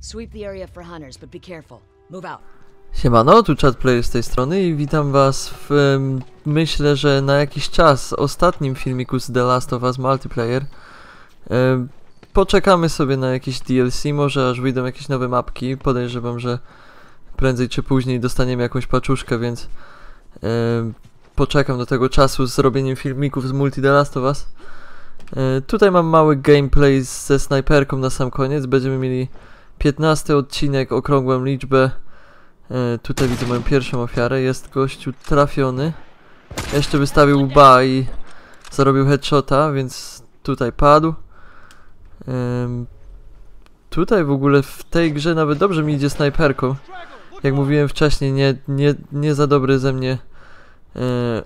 Sweep the area for hunters, but be careful. Move out. Siemano, tu Chatplay z tej strony i witam was w, myślę, że na jakiś czas ostatnim filmiku z The Last of Us Multiplayer. Poczekamy sobie na jakieś DLC, może aż wyjdą jakieś nowe mapki, podejrzewam, że prędzej czy później dostaniemy jakąś paczuszkę, więc poczekam do tego czasu z robieniem filmików z multi The Last of Us. E, tutaj mam mały gameplay ze snajperką na sam koniec, będziemy mieli 15 odcinek, okrągłą liczbę. E, tutaj widzę moją pierwszą ofiarę. Jest gościu trafiony. Jeszcze wystawił ba i zarobił headshota, więc tutaj padł. Em, tutaj w ogóle w tej grze nawet dobrze mi idzie snajperką. Jak mówiłem wcześniej, nie, nie, nie za dobry ze mnie e,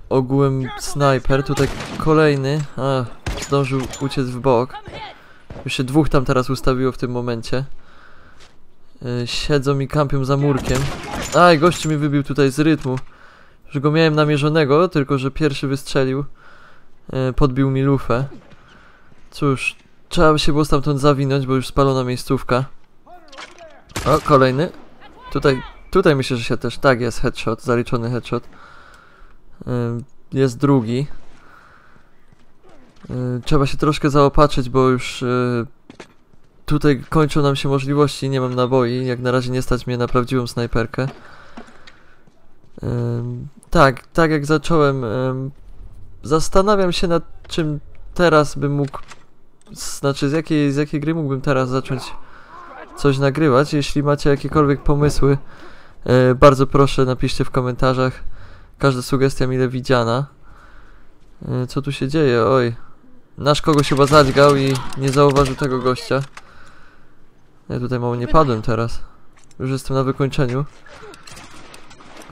ogółem snajper. Tutaj kolejny. A, zdążył uciec w bok. Już się dwóch tam teraz ustawiło w tym momencie. E, siedzą i kampią za murkiem. Aj, gościu mi wybił tutaj z rytmu. Że go miałem namierzonego, tylko że pierwszy wystrzelił. E, podbił mi lufę. Cóż, trzeba by się było stamtąd zawinąć, bo już spalona miejscówka. O, kolejny. Tutaj, tutaj myślę, że się też... Tak, jest headshot, zaliczony headshot. E, jest drugi. Trzeba się troszkę zaopatrzyć, bo już... Tutaj kończą nam się możliwości, nie mam naboi, jak na razie nie stać mnie na prawdziwą snajperkę. Ym, tak, tak jak zacząłem, ym, zastanawiam się nad czym teraz bym mógł, znaczy z jakiej, z jakiej gry mógłbym teraz zacząć coś nagrywać. Jeśli macie jakiekolwiek pomysły, yy, bardzo proszę napiszcie w komentarzach. Każda sugestia mile widziana. Yy, co tu się dzieje? Oj. Nasz kogoś chyba zadźgał i nie zauważył tego gościa. Ja tutaj mało nie padłem teraz. Już jestem na wykończeniu.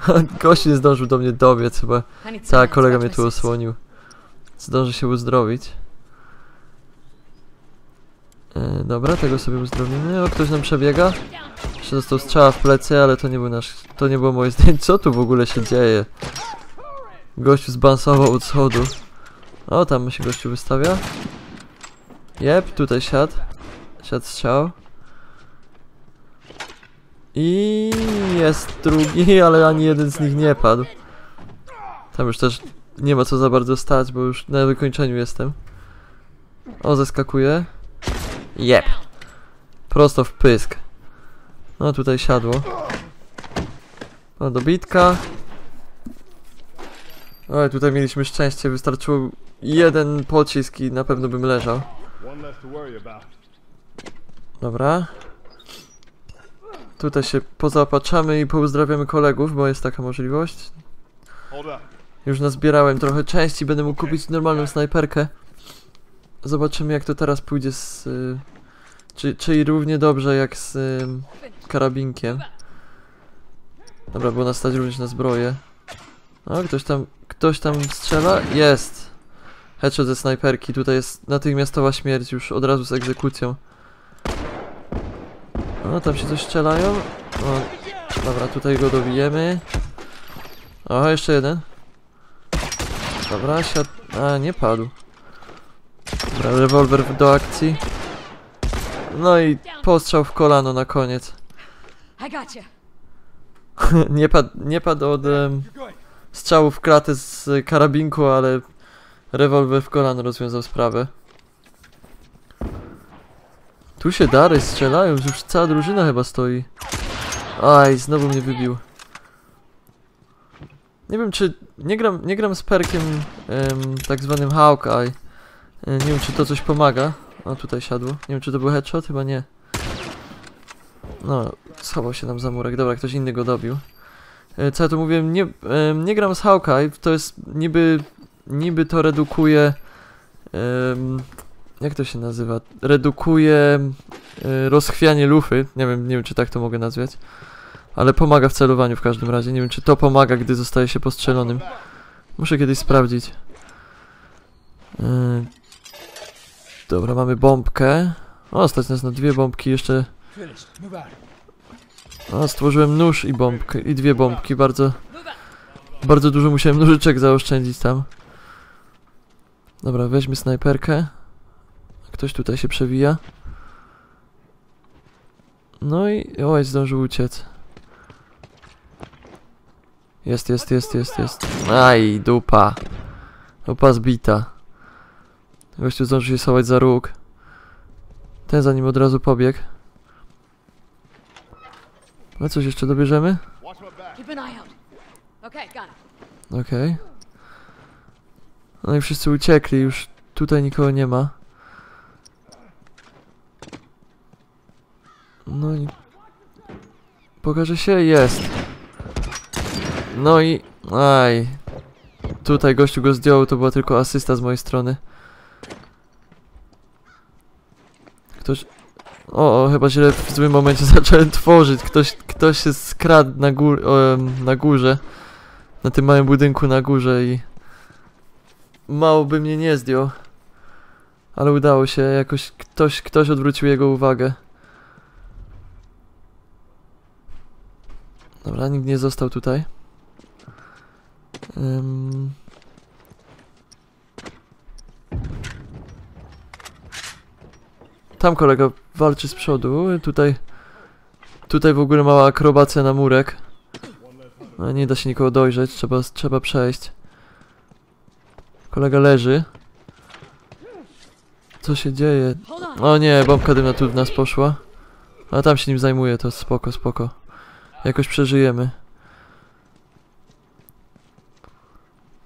Gość nie zdążył do mnie dobiec chyba. Hands, kolega mnie tu osłonił. Zdąży się uzdrowić. E, dobra, tego sobie uzdrowimy. O, ktoś nam przebiega. Jeszcze dostał strzała w plecy, ale to nie był nasz... To nie było moje zdjęcie. Co tu w ogóle się dzieje? Gościu zbansował od schodu. O, tam się gościu wystawia. Jep, tutaj siadł. Siadł strzał. I jest drugi, ale ani jeden z nich nie padł. Tam już też nie ma co za bardzo stać, bo już na wykończeniu jestem. O, zeskakuje. Jep. Prosto w pysk. No tutaj siadło. O, dobitka. Oj, tutaj mieliśmy szczęście, wystarczyło jeden pocisk i na pewno bym leżał. Dobra. Tutaj się pozaopatrzamy i pouzdrawiamy kolegów, bo jest taka możliwość. Już nazbierałem trochę części, będę mógł kupić normalną snajperkę. Zobaczymy jak to teraz pójdzie z... Y, czy, czyli równie dobrze jak z y, karabinkiem. Dobra, było nas stać również na zbroję. O, ktoś tam, ktoś tam strzela? Jest! Headshot ze snajperki, tutaj jest natychmiastowa śmierć już od razu z egzekucją. O, tam się coś strzelają. O, dobra, tutaj go dobijemy. O, jeszcze jeden. Dobra, siad... A, nie padł. Dobra, rewolwer do akcji. No i postrzał w kolano na koniec. Nie, padł, nie padł od em, strzału w klatę z karabinku, ale rewolwer w kolano rozwiązał sprawę. Tu się dary strzelają, już cała drużyna chyba stoi. Aj, znowu mnie wybił. Nie wiem czy... Nie gram, nie gram z perkiem em, tak zwanym Hawkeye. E, Nie wiem czy to coś pomaga. O, tutaj siadło. Nie wiem czy to był headshot? Chyba nie. No, schował się tam za murek. Dobra, ktoś inny go dobił. E, Co ja tu mówiłem? Nie, nie gram z Hawkeye. To jest niby... Niby to redukuje... em, jak to się nazywa? Redukuje e, rozchwianie lufy. Nie wiem, nie wiem czy tak to mogę nazwać. Ale pomaga w celowaniu w każdym razie. Nie wiem czy to pomaga, gdy zostaje się postrzelonym. Muszę kiedyś sprawdzić. E, dobra, mamy bombkę. O, stać nas na dwie bombki jeszcze. O, stworzyłem nóż i bombkę. I dwie bombki. Bardzo, bardzo dużo musiałem nożyczek zaoszczędzić tam. Dobra, weźmy snajperkę. Ktoś tutaj się przewija. No i... Oj, zdążył uciec. Jest, jest, jest, jest, jest. Aj, dupa. Dupa zbita. Gościu zdążył się schować za róg. Ten za nim od razu pobiegł. A coś jeszcze dobierzemy? Out. Okay. Okej. No i wszyscy uciekli, już tutaj nikogo nie ma. No i... Pokaże się? Jest. No i... Aj. Tutaj gościu go zdjął, to była tylko asysta z mojej strony. Ktoś... O, o, chyba źle w złym momencie zacząłem tworzyć. Ktoś, ktoś się skradł na, gór, em, na górze. Na tym małym budynku na górze i... Mało by mnie nie zdjął. Ale udało się, jakoś ktoś, ktoś odwrócił jego uwagę. Dobra, nikt nie został tutaj. Ym... Tam kolega walczy z przodu, tutaj... Tutaj w ogóle mała akrobacja na murek. No, nie da się nikogo dojrzeć, trzeba, trzeba przejść. Kolega leży. Co się dzieje? O nie, bombka dymna tu w nas poszła. A tam się nim zajmuje, to spoko, spoko. Jakoś przeżyjemy.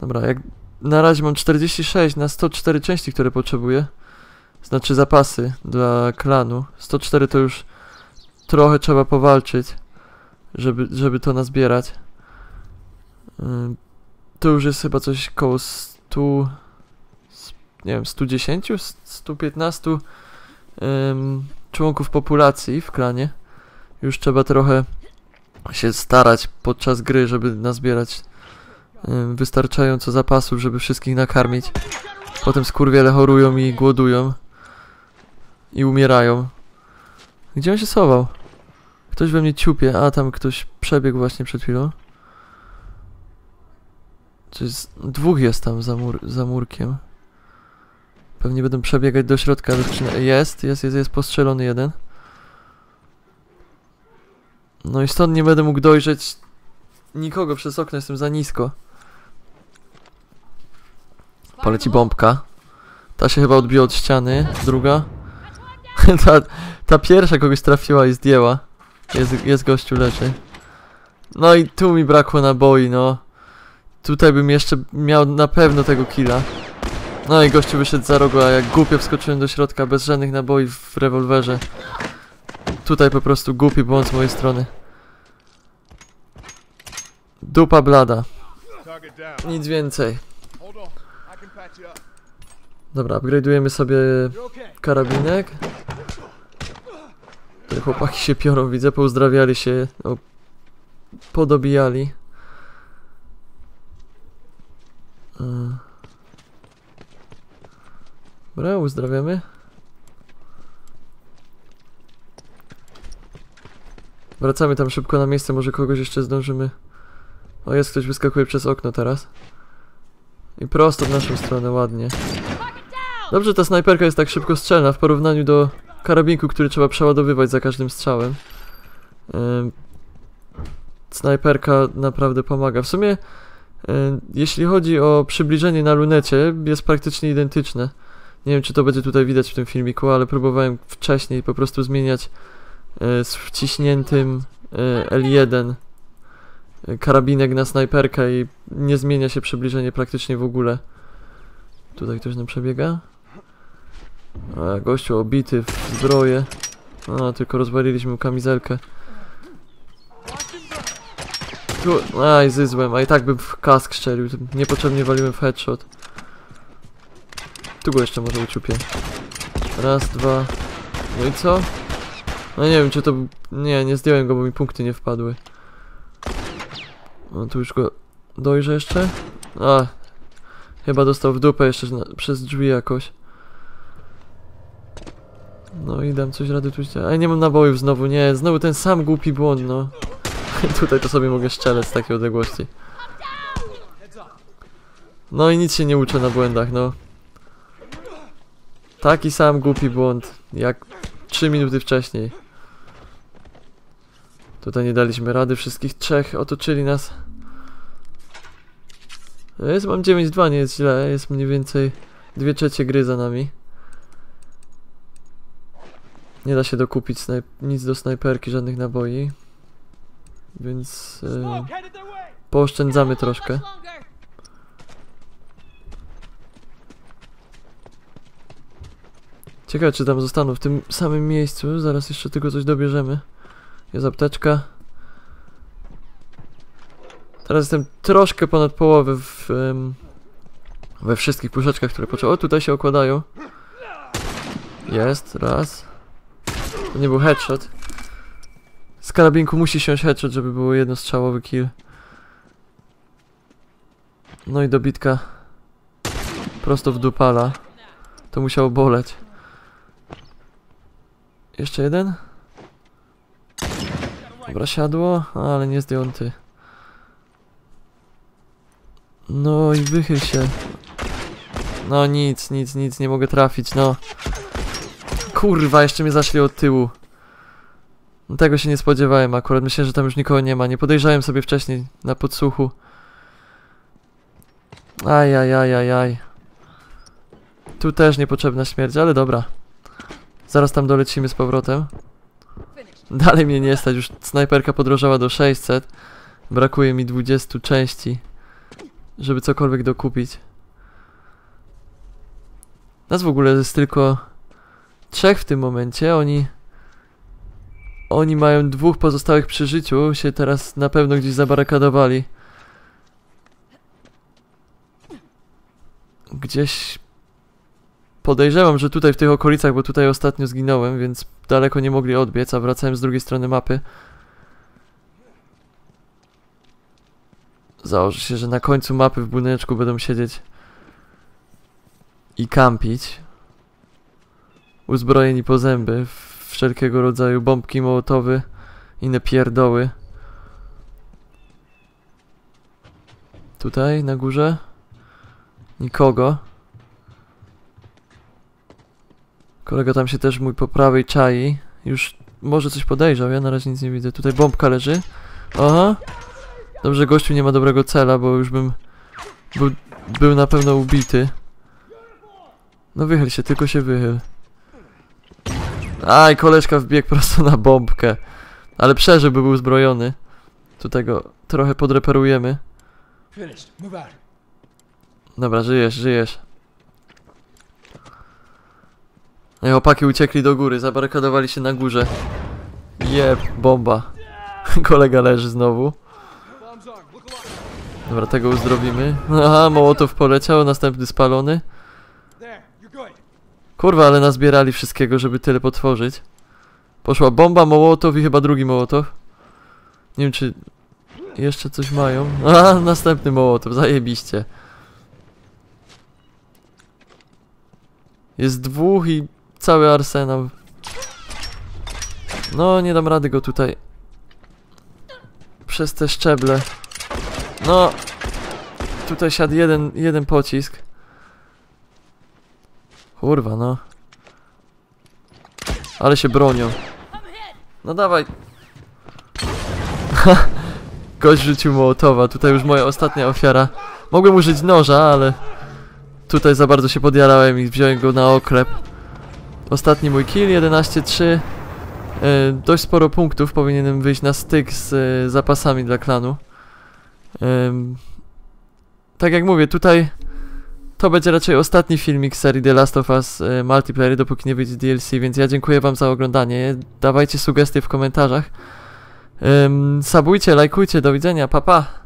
Dobra, jak na razie mam 46 na 104 części, które potrzebuję. Znaczy zapasy dla klanu. 104 to już trochę trzeba powalczyć, żeby, żeby to nazbierać. To już jest chyba coś koło 100, s- nie wiem, 110, s- 115 ym, członków populacji w klanie. Już trzeba trochę się starać podczas gry, żeby nazbierać wystarczająco zapasów, żeby wszystkich nakarmić. Potem skurwiele chorują i głodują. I umierają. Gdzie on się schował? Ktoś we mnie ciupie, a tam ktoś przebiegł właśnie przed chwilą. To jest, dwóch jest tam za, mur, za murkiem. Pewnie będą przebiegać do środka. Jest, jest, jest, jest postrzelony jeden. No i stąd nie będę mógł dojrzeć nikogo przez okno, jestem za nisko. Poleci bombka. Ta się chyba odbiła od ściany, druga. ta, ta pierwsza kogoś trafiła i zdjęła. Jest, jest gościu leży. No i tu mi brakło naboi, no. Tutaj bym jeszcze miał na pewno tego killa. No i gościu wyszedł za rogu, a jak głupio wskoczyłem do środka bez żadnych naboi w rewolwerze. Tutaj po prostu głupi błąd z mojej strony. Dupa blada. Nic więcej. Dobra, upgrade'ujemy sobie karabinek. Tutaj chłopaki się piorą, widzę, pouzdrawiali się, o, podobijali. E. Dobra, uzdrawiamy. Wracamy tam szybko na miejsce, może kogoś jeszcze zdążymy. O, jest ktoś, wyskakuje przez okno teraz. I prosto w naszą stronę, ładnie. Dobrze, ta snajperka jest tak szybko strzelna w porównaniu do karabinku, który trzeba przeładowywać za każdym strzałem. Ym, snajperka naprawdę pomaga. W sumie, ym, jeśli chodzi o przybliżenie na lunecie, jest praktycznie identyczne. Nie wiem, czy to będzie tutaj widać w tym filmiku, ale próbowałem wcześniej po prostu zmieniać z wciśniętym y, L1 y, karabinek na snajperkę i nie zmienia się przybliżenie praktycznie w ogóle. Tutaj ktoś nam przebiega. A, gościu obity w zbroję. A, tylko rozwaliliśmy mu kamizelkę. Aj, zyzłem, a i tak bym w kask strzelił. Niepotrzebnie waliłem w headshot. Tu go jeszcze może uciupię. Raz, dwa. No i co? No nie wiem, czy to... Nie, nie zdjąłem go, bo mi punkty nie wpadły. No tu już go dojrzę jeszcze. A, Chyba dostał w dupę jeszcze na, przez drzwi jakoś. No i dam coś rady tu ściąć. A nie mam nabojów znowu, nie, znowu ten sam głupi błąd, no. Tutaj to sobie mogę strzelać z takiej odległości. No i nic się nie uczę na błędach, no. Taki sam głupi błąd, jak 3 minuty wcześniej. Tutaj nie daliśmy rady, wszystkich trzech otoczyli nas. Jest, mam 9-2, nie jest źle, jest mniej więcej dwie trzecie gry za nami. Nie da się dokupić nic do snajperki, żadnych naboi. Więc e, pooszczędzamy troszkę. Ciekawe czy tam zostaną w tym samym miejscu, zaraz jeszcze tylko coś dobierzemy. Jest apteczka. Teraz jestem troszkę ponad połowę w, we wszystkich puszeczkach, które potrzeba. O, tutaj się okładają. Jest, raz. To nie był headshot. Z karabinku musi siąść headshot, żeby było jednostrzałowy kill. No i dobitka. Prosto w dupala. To musiało boleć. Jeszcze jeden? Dobra, siadło, ale nie zdjąty. No i wychyl się. No nic, nic, nic, nie mogę trafić, no. Kurwa, jeszcze mnie zaszli od tyłu. No, tego się nie spodziewałem akurat, myślę, że tam już nikogo nie ma. Nie podejrzałem sobie wcześniej na podsłuchu. Aj, aj, aj, aj, aj. Tu też niepotrzebna śmierć, ale dobra. Zaraz tam dolecimy z powrotem. Dalej mnie nie stać, już snajperka podrożała do 600. Brakuje mi 20 części, żeby cokolwiek dokupić. Nas w ogóle jest tylko trzech w tym momencie. Oni. Oni mają dwóch pozostałych przy życiu, się teraz na pewno gdzieś zabarykadowali. Gdzieś Podejrzewam, że tutaj w tych okolicach, bo tutaj ostatnio zginąłem, więc daleko nie mogli odbiec, a wracałem z drugiej strony mapy. Założę się, że na końcu mapy w budyneczku będą siedzieć i kampić. Uzbrojeni po zęby wszelkiego rodzaju bombki mołotowy, inne pierdoły. Tutaj na górze nikogo. Kolega tam się też mój po prawej czai. Już może coś podejrzał, ja na razie nic nie widzę. Tutaj bombka leży. Aha. Dobrze, gościu nie ma dobrego cela, bo już bym był, był na pewno ubity. No wychyl się, tylko się wychyl. Aj, koleżka wbiegł prosto na bombkę. Ale przeżył, by był uzbrojony. Tutaj go trochę podreperujemy. Dobra, żyjesz, żyjesz. No i chłopaki uciekli do góry, zabarykadowali się na górze. Jeb, bomba. Kolega leży znowu. Dobra, tego uzdrowimy. Aha, Mołotow poleciał, następny spalony. Kurwa, ale nazbierali wszystkiego, żeby tyle potworzyć. Poszła bomba, Mołotow i chyba drugi Mołotow. Nie wiem, czy jeszcze coś mają. A, następny Mołotow, zajebiście. Jest dwóch i cały arsenał. No, nie dam rady go tutaj. Przez te szczeble. No. Tutaj siadł jeden, jeden pocisk. Kurwa, no. Ale się bronią. No dawaj. Gość rzucił Mołotowa. Tutaj już moja ostatnia ofiara. Mogłem użyć noża, ale... Tutaj za bardzo się podjarałem i wziąłem go na oklep. Ostatni mój kill, 11-3. E, dość sporo punktów, powinienem wyjść na styk z e, zapasami dla klanu. Em, tak jak mówię, tutaj to będzie raczej ostatni filmik serii The Last of Us e, Multiplayer, dopóki nie wyjdzie DLC, więc ja dziękuję wam za oglądanie. Dawajcie sugestie w komentarzach. Sabujcie, lajkujcie, do widzenia, pa pa!